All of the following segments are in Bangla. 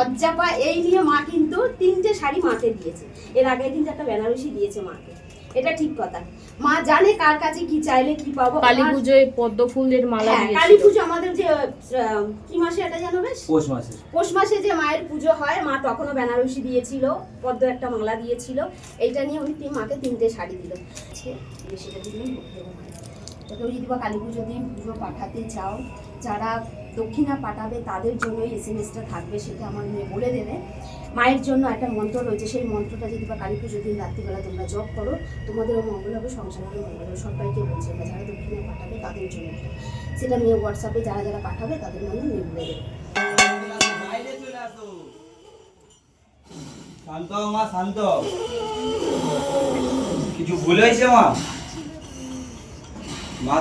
লজ্জা পায় এই নিয়ে মা কিন্তু তিনটে শাড়ি মাকে দিয়েছে। এর আগে কিন্তু একটা বেনারসি দিয়েছে মাকে। এটা ঠিক কথা। মা জানে কার কাছে কি চাইলে কি পাবো। কালী পুজোয় পদ্ম ফুলের মালা হ্যাঁ, কালী পুজো আমাদের যে আহ, কি মাসে এটা জানো বেশ? পৌষ মাসে। পৌষ মাসে যে মায়ের পুজো হয় মা তখনও বেনারসি দিয়েছিল পদ্ম একটা মালা দিয়েছিল। এইটা নিয়ে উনি তিন মাকে তিনটে শাড়ি দিল। আজকে বেশিটা দিলেই হোক তো কেউ যদি বা কালী পুজো দিন পুজো পাঠাতে চাও যারা দক্ষিণা পাঠাবে, তাদের জন্যই এস এম এসটা থাকবে সেটা আমার মেয়ে বলে দেবে। মায়ের জন্য একটা মন্ত্র রয়েছে, সেই মন্ত্রটা যদি বা কালী পুজোর দিন রাত্রিবেলা তোমরা জপ করো তোমাদেরও মঙ্গল হবে সংসারেরও মঙ্গল হবে। সবাইকে বলছে বা যারা দক্ষিণা পাঠাবে তাদের জন্য। সেটা মেয়ে হোয়াটসঅ্যাপে যারা যারা পাঠাবে তাদের নামে মেয়ে বলে দেবে। শান্ত মা, শান্ত। কিছু ভুল হয়েছে মা? মা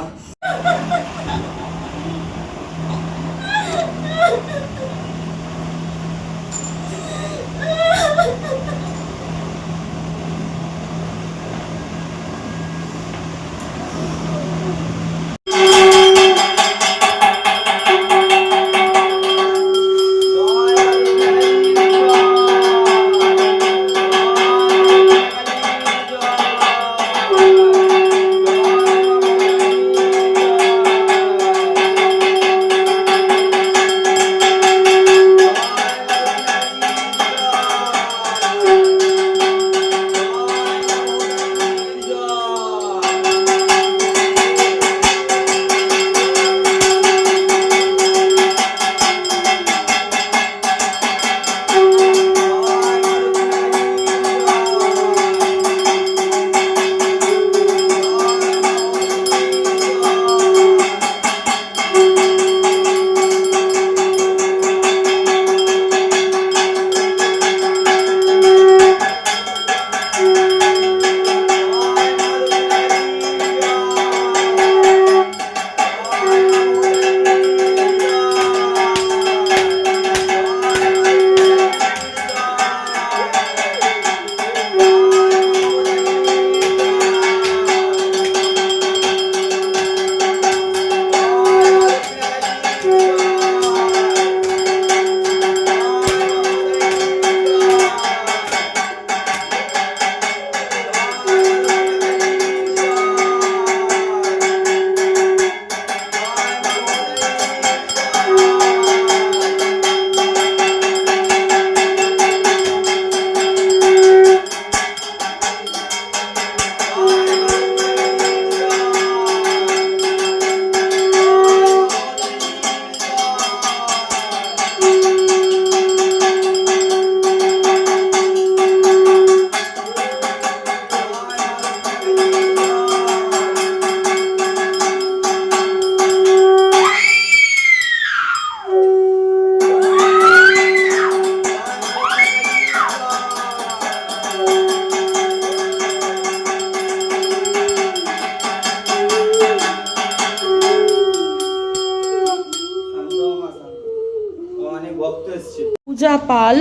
এসছে পাল,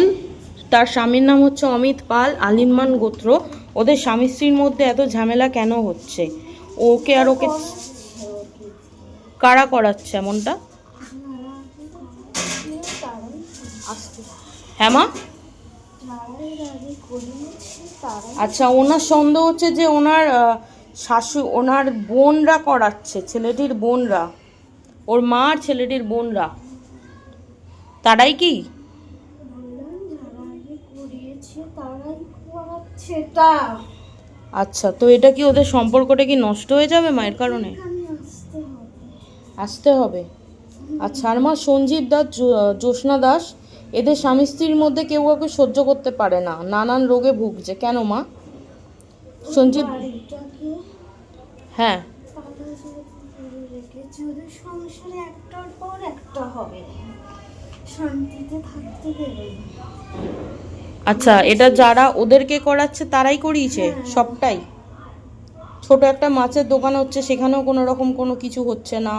তার স্বামীর নাম হচ্ছে অমিত পাল আলিমান গোত্র। ওদের স্বামী স্ত্রীর মধ্যে এত ঝামেলা কেন হচ্ছে? ওকে আর ওকে কারা করাচ্ছে এমনটা? হ্যাঁ মা? আচ্ছা ওনার সন্দেহ হচ্ছে যে ওনার শাশু, ওনার বোনরা করাচ্ছে, ছেলেটির বোনরা। ওর মা আর ছেলেটির বোনরা। তারাই কি? আচ্ছা তো এটা কি ওদের সম্পর্কটা কি নষ্ট হয়ে যাবে মায়ের কারণে? আসতে হবে। আচ্ছা আর মা সঞ্জীব দাস জ্যোৎস্না দাস এদের স্বামী স্ত্রীর মধ্যে কেউ কাউকে সহ্য করতে পারে না। নানান রোগে ভুগছে। কেন মা? সঞ্জীব হ্যাঁ। সংসারে একটার পর একটা হবে। শান্তিতে থাকতে দেবে। আচ্ছা এটা যারা ওদেরকে করাচ্ছে তারাই করিয়েছে? সবটাই? ছোট একটা মাছের দোকান হচ্ছে সেখানেও কোনো রকম কোনো কিছু হচ্ছে না।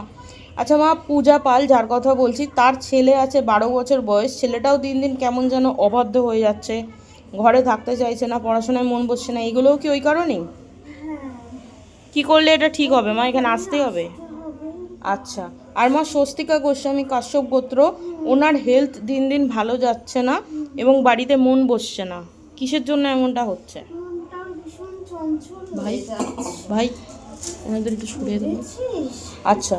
আচ্ছা মা পূজা পাল যার কথা বলছি তার ছেলে আছে বারো বছর বয়স ছেলেটাও দিন দিন কেমন যেন অবাধ্য হয়ে যাচ্ছে। ঘরে থাকতে চাইছে না পড়াশোনায় মন বসছে না এগুলোও কি ওই কারণেই? হ্যাঁ। কি করলে এটা ঠিক হবে মা? এখানে আসতে হবে হবে? আচ্ছা। আর মা স্বস্তিকা গোস্বামী কাশ্যপ গোত্র ওনার হেলথ দিন দিন ভালো যাচ্ছে না এবং বাড়িতে মন বসছে না। কিসের জন্য এমনটা হচ্ছে? ভাই ভাই ওনাদের একটু সরিয়ে দেবো আচ্ছা।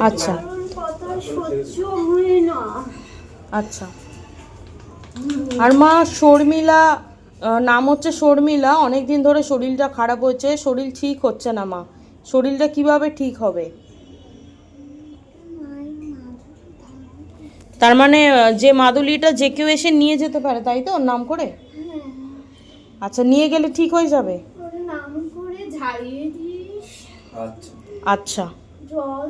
আচ্ছা। আচ্ছা। আর মা শর্মিলা নাম হচ্ছে শর্মিলা অনেক দিন ধরে শরীরটা খারাপ হয়েছে শরীর ঠিক হচ্ছে না মা। শরীরটা কীভাবে ঠিক হবে? তার মানে যে মাদুলিটা যে কেউ এসে নিয়ে যেতে পারে তাই তো? নাম করে? হ্যাঁ। আচ্ছা নিয়ে গেলে ঠিক হয়ে যাবে? নাম করে ঝাড়িয়ে দিস। আচ্ছা। আচ্ছা। জল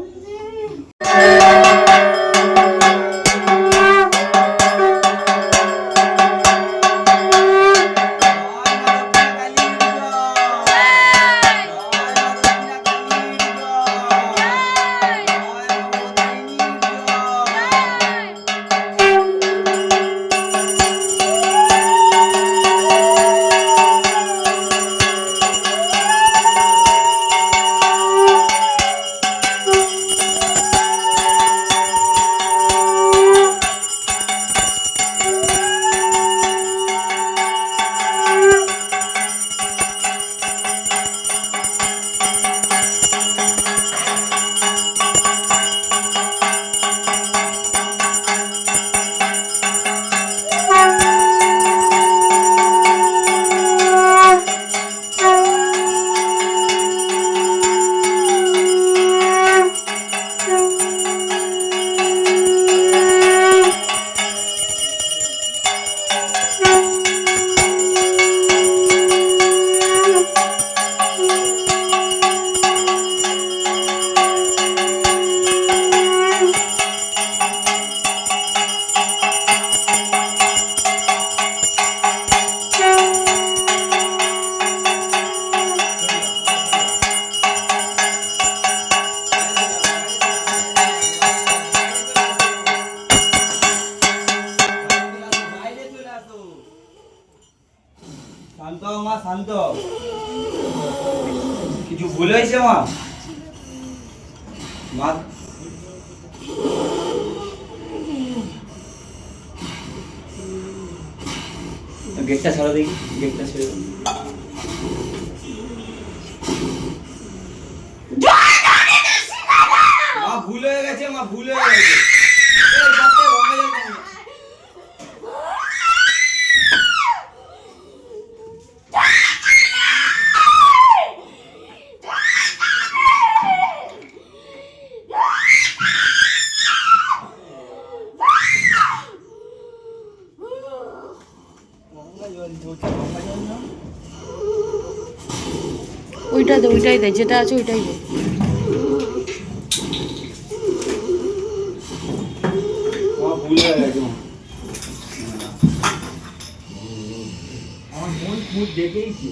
হও মা শান্ত কিছু ভুল হয়েছে মা? মা? গেটটা ছাড়া দেখি গেটটা ছেড়ে দাও। মা ভুল হয়ে গেছে মা ভুল হয়ে গেছে এই, চারটে গঙ্গা জল দাও না। গঙ্গা জল ওটা গঙ্গা জল না ওইটা দে ওইটাই দে যেটা আছে ওইটাই দে আমার ভুল হয়ে গেছে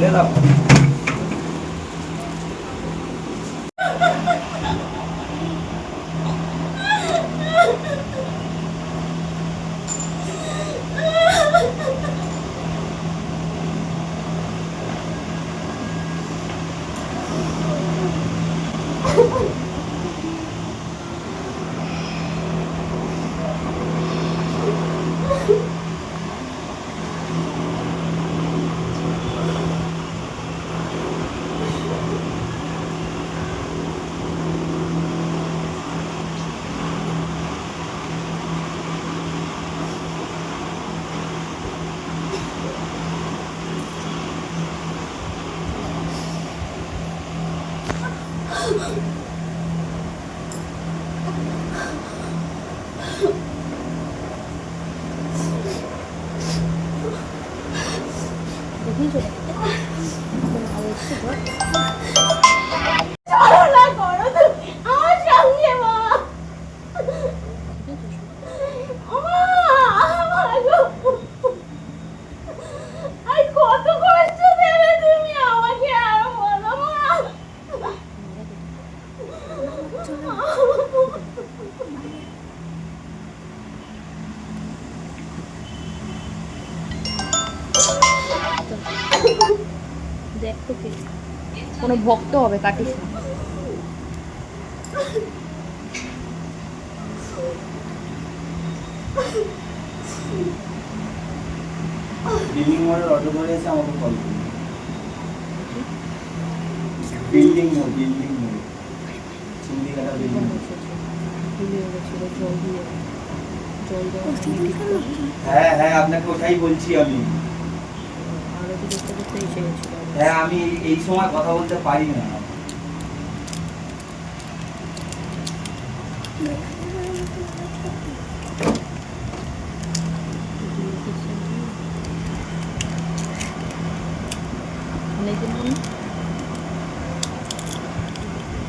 মা। আমার মন মুখ দেখেইছি অনেকক্ষণ আগে হবে কাটিস না। বিল্ডিং মোড়ের অটো ধরে এসে আমাকে কল করুন বিল্ডিং মোড় বিল্ডিং মোড় চিন্দিকাটা বিল্ডিং হ্যাঁ হ্যাঁ আপনাকে ওটাই বলছি আমি। হ্যাঁ আমি এই- এই সময় কথা বলতে পারি না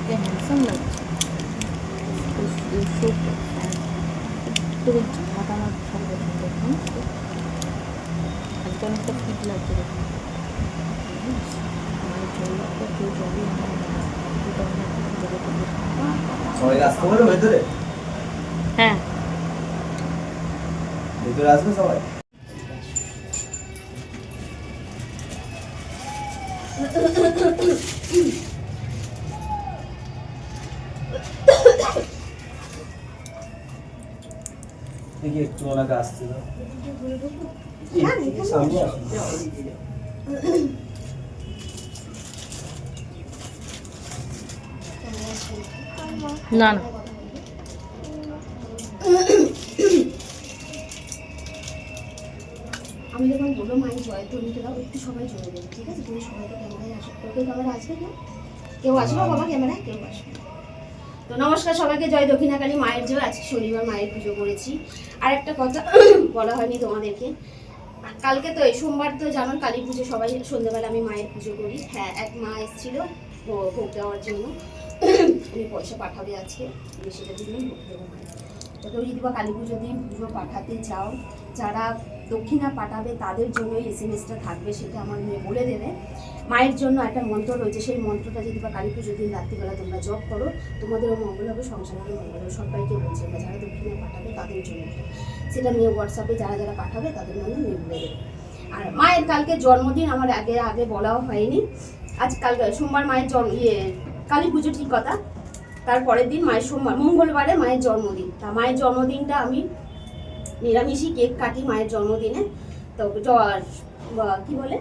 হ্যান্ডসাম লাগছে তোর ছাতা আমার সব পছন্দ জানিস তো? আজকে অনেকটা ফিট লাগছে দেখুন আমার জলটা কেউ জলই আমার দুটো আমার জলে করবে সবাই আসতে পারো ভেতরে হ্যাঁ ভেতরে আসবে সবাই দেখি একটু ওনাকে আসতে দাও। সামনে না না। আমি যখন বলব মায়ের জয় তরিতে দাও একটু সবাই জয় দেবে ঠিক আছে? তুমি সবাইকে ক্যামেরায় আসো। কেউ কেউ ক্যামেরা আসবে না কেউ আসবে বাবা, ক্যামেরায় কেউ আসবে। তো নমস্কার সবাইকে, জয় দক্ষিণাকালী মায়ের জয়। আজকে শনিবার মায়ের পুজো করেছি। আর একটা কথা বলা হয়নি তোমাদেরকে। কালকে তো এই সোমবার তো জানো কালী পুজো, সবাই সন্ধ্যাবেলা আমি মায়ের পুজো করি। হ্যাঁ এক মা এসেছিল ভোগ দেওয়ার জন্য। উনি পয়সা পাঠাবে আজকে। আমি সেটা দিলেই ভোগ দেবো তো কেউ যদি বা কালী পুজো দিন পুজো পাঠাতে চাও, যারা দক্ষিণা পাঠাবে, তাদের জন্য এই এসএমএসটা থাকবে সেটা আমার মেয়ে বলে দেবে। মায়ের জন্য একটা মন্ত্র রয়েছে, সেই মন্ত্রটা যদি বা কালী পুজোর দিন রাত্রিবেলা তোমরা জপ করো তোমাদেরও মঙ্গল হবে সংসারেরও মঙ্গল হবে সবাইকে বলছে বা যারা দক্ষিণা পাঠাবে তাদের জন্য। সেটা নিয়ে হোয়াটসঅ্যাপে যারা যারা পাঠাবে তাদের নামে মেয়ে বলে দেবে। আর মায়ের কালকে জন্মদিন আমার আগে আগে বলাও হয়নি। আজ কাল সোমবার মায়ের জন্ম ইয়ে কালী পুজো ঠিক কথা। তারপরের দিন মায়ের সোমবার, মঙ্গলবারে মায়ের জন্মদিন। তা মায়ের জন্মদিনটা আমি নিরামিষই কেক কাটি মায়ের জন্মদিনে। তো কি বলে?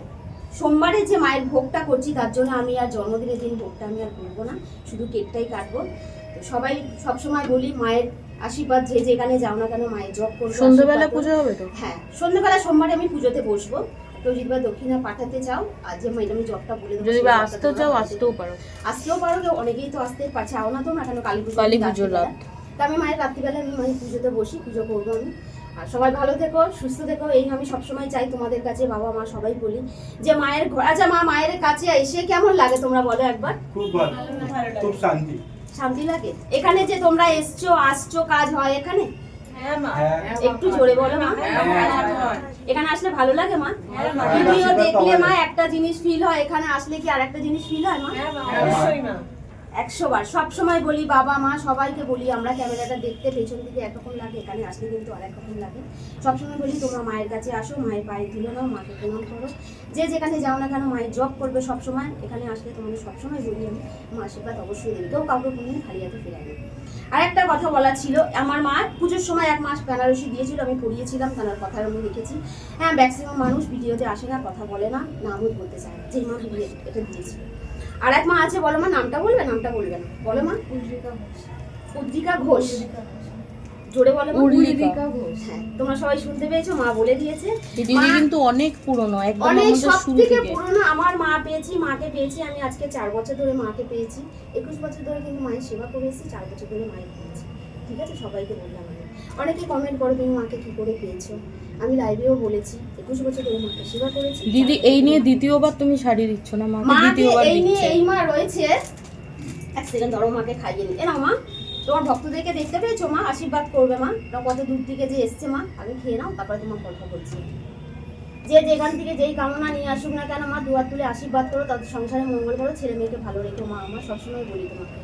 সোমবারে যে মায়ের ভোগটা করছি তার জন্য আমি আর জন্মদিনের দিন ভোগটা আমি আর করব না। শুধু কেকটাই কাটবো। তো সবাই সবসময় বলি মায়ের আশীর্বাদ যে যেখানে যাও না কেন মায়ের জব করব সন্ধ্যেবেলা পুজো হবে তো? হ্যাঁ সন্ধ্যেবেলা সোমবারে আমি পুজোতে বসবো। তো যদি বা দক্ষিণা পাঠাতে চাও আর যে ম্যাডাম জবটা বলে দেবো যদি বা আসতেও চাও আসতেও পারো। আসতেও পারো অনেকেই তো আসতে পারছে আও না তোমরা কেন কালী পুজো কালী পুজো লাভ। তা আমি মায়ের রাত্রিবেলা আমি মায়ের পুজোতে বসি পুজো করব আমি। আর সবাই ভালো থেকো সুস্থ থেকো। এই আমি সবসময় চাই তোমাদের কাছে বাবা মা সবাই বলি যে মায়ের ঘর আচ্ছা মা মায়ের কাছে এসে কেমন লাগে তোমরা বলো একবার? খুব ভালো খুব শান্তি। শান্তি লাগে? এখানে যে তোমরা এসছো আসছো কাজ হয় এখানে? হ্যাঁ একটু জোরে বলো মা। এখানে আসলে ভালো লাগে মা? ভিডিও দেখলে মা একটা জিনিস ফিল হয়। এখানে আসলে কি আর একটা জিনিস ফিল হয় মা। একশো বার সব সময় বলি বাবা, মা, সবাইকে বলি, আমরা ক্যামেরাটা দেখতে পেছন দিকে একরকম লাগে, এখানে আসলে কিন্তু আর রকম লাগে। সবসময় বলি, তোমরা মায়ের কাছে আসো, মায়ের পায়ে তুলে নাও, মাকে প্রণাম করো। যে যেখানে যাও না কেন, মায়ের জব করবে সবসময় এখানে আসলে তোমাদের সবসময় বলি আমি মা আশীর্বাদ অবশ্যই দেবে। কেউ কাউকে কোনোদিন খালি হাতে ফেরায় না। আর একটা কথা বলা ছিল, আমার মা পুজোর সময় এক মাস বেনারসি দিয়েছিল, আমি পড়িয়েছিলাম, তার কথার আমি লিখেছি হ্যাঁ ম্যাক্সিমাম মানুষ ভিডিওতে আসে না, কথা বলে না, নামও বলতে চায় যে মা ভিডিও এটা দিয়েছিল। আর এক মা আছে বলো মা নামটা বলবে নামটা বলবে না। বলো মা। উদ্রিকা ঘোষ। জোরে বলো। উর্লিকা। হ্যাঁ তোমরা সবাই শুনতে পেয়েছ মা বলে দিয়েছে। কিন্তু অনেক পুরনো একদম অনেক সব থেকে পুরনো আমার মা পেয়েছি মাকে পেয়েছি আমি আজকে চার বছর ধরে মাকে পেয়েছি। একুশ বছর ধরে কিন্তু মায়ের সেবা করে এসেছি চার বছর ধরে মায়ের পেয়েছি। ঠিক আছে সবাইকে বললাম আমি। অনেকে কমেন্ট করো তুমি মাকে কি করে পেয়েছ। আমি লাইভেও বলেছি একুশ বছর ধরে মাকে সেবা করেছি। দিদি এই নিয়ে দ্বিতীয়বার তুমি শাড়ি দিচ্ছ না মাকে দ্বিতীয়বার এই নিয়ে এই মা রয়েছে। এক সেকেন্ড ধরো মাকে খাইয়ে নি। মা তোমার ভক্তদেরকে দেখতে পেয়েছ মা? আশীর্বাদ করবে মা। কত দূর থেকে যে এসছে মা আগে খেয়ে নাও তারপরে তোমার কথা বলছি। যে যেখান থেকে যেই কামনা নিয়ে আসুক না কেন মা দুয়ার তুলে আশীর্বাদ করো তাদের সংসারে মঙ্গল করো ছেলে মেয়েকে ভালো রেখো মা। আমার সবসময় বলি তোমাকে।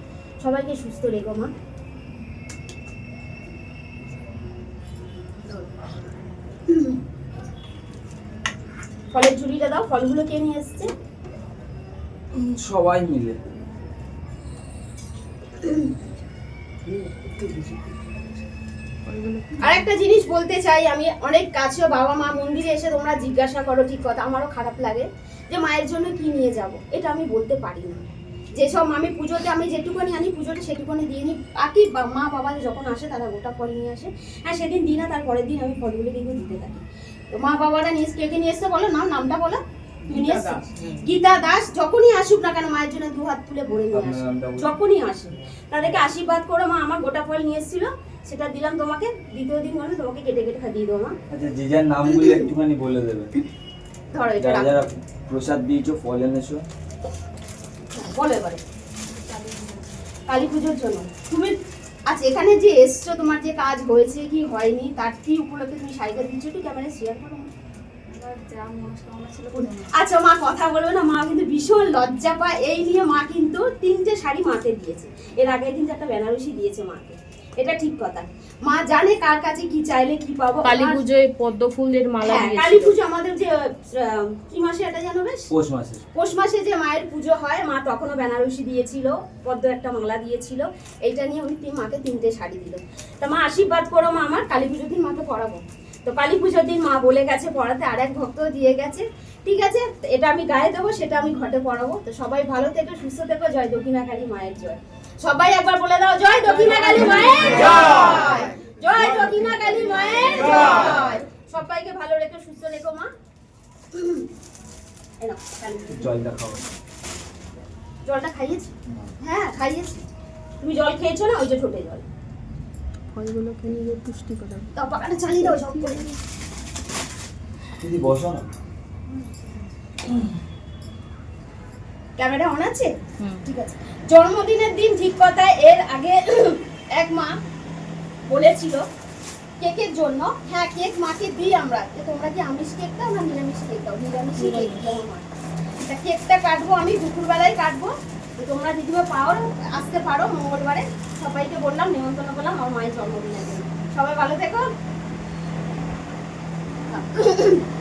সবাইকে সুস্থ রেখো মা। ফলের ঝুড়িটা দাও ফলগুলো কে নিয়ে এসছে? সবাই মিলে। আর একটা জিনিস বলতে চাই আমি অনেক কাছে বাবা মা মন্দিরে এসে তোমরা জিজ্ঞাসা করো ঠিক কথা আমারও খারাপ লাগে যে মায়ের জন্য কি নিয়ে যাব এটা আমি বলতে পারি না। যেসব আমি পুজোতে আমি যেটুকুনি আনি পুজোতে সেটুকুনি দিয়ে নিই বাকি মা বাবা যখন আসে তারা গোটা ফল নিয়ে আসে। হ্যাঁ সেদিন দিই না তার পরের দিন আমি ফলগুলো কিন্তু দিতে থাকি। তো মা বাবারা নিয়ে কে নিয়ে এসছে বলো নাম নামটা বলো। গীতা দাস। যখনই আসুক না কেন মায়ের জন্য দু হাত তুলে ভরে নিয়ে আসে যখনই আসে তাদেরকে আশীর্বাদ করো মা আমার গোটা ফল নিয়ে এসেছিল। সেটা দিলাম তোমাকে দ্বিতীয় দিন হলে তোমাকে কেটে কেটে খাইয়ে দেবো মা। আচ্ছা যে যার নামগুলো একটুখানি বলে দেবে। ধরো এটা যারা প্রসাদ দিয়েছ ফল এনেছো। হ্যাঁ, বলো এবারে। কালী পুজোর জন্য। তুমি আচ্ছা এখানে যে এসছো তোমার যে কাজ হয়েছে কি হয়নি তার কি উপলক্ষে তুমি সাইকেল দিচ্ছ একটু ক্যামেরা শেয়ার করো। আচ্ছা মা কথা বলবে না মা কিন্তু ভীষণ লজ্জা পায়। এই নিয়ে মা কিন্তু তিনটে শাড়ি মাকে দিয়েছে। এর আগে কিন্তু একটা বেনারসি দিয়েছে মাকে। এটা ঠিক কথা। মা জানে কার কাছে কি চাইলে কি পাবো। কালী পুজোয় পদ্ম ফুলের মালা হ্যাঁ কালী পুজো আমাদের যে কি মাসে এটা জানো বেশ? পৌষ মাসে। পৌষ মাসে যে মায়ের পুজো হয় মা তখনও বেনারসি দিয়েছিল পদ্ম একটা মালা দিয়েছিল। এইটা নিয়ে উনি তিন মাকে তিনটে শাড়ি দিল। তা মা আশীর্বাদ করো মা আমার কালী পুজোর দিন মাকে পড়াবো তো কালী পুজোর দিন মা বলে গেছে পড়াতে আর এক ভক্ত দিয়ে গেছে ঠিক আছে এটা আমি গায়ে দেবো সেটা আমি ঘটে পড়াবো। তো সবাই ভালো থেকো সুস্থ থেকো জয় দক্ষিণা কালী মায়ের জয়। সবাই একবার বলে দাও জয় দক্ষিণা কালী মায়ের জয়। জয়। দক্ষিণা কালী মায়ের জয়। সবাইকে ভালো রেখো সুস্থ রেখো মা। জলটা খাওয়া জলটা খাইয়েছি? হ্যাঁ খাইয়েছি। তুমি জল খেয়েছো না? ওই যে ঠোঁটে জল। ফলগুলোকে নিয়ে পুষ্টি করা তাও পাকাটা চালিয়ে দাও সব করে। দিদি বসো না। ক্যামেরা অন আছে? ঠিক আছে। জন্মদিনের দিন ঠিক কথা এর আগে এক মা বলেছিল কেকের জন্য হ্যাঁ কেক মাকে দিই আমরা। যে তোমরা কি আমিষ কেক দাও না নিরামিষ কেক দাও? নিরামিষ কেক দাও তা কেকটা কাটবো আমি দুপুরবেলায় কাটবো। তোমরা দিদিমা পাও আসতে পারো মঙ্গলবারে। সবাইকে বললাম নিমন্ত্রণ করলাম আমার মায়ের জন্মদিনের দিন। সবাই ভালো থেকো।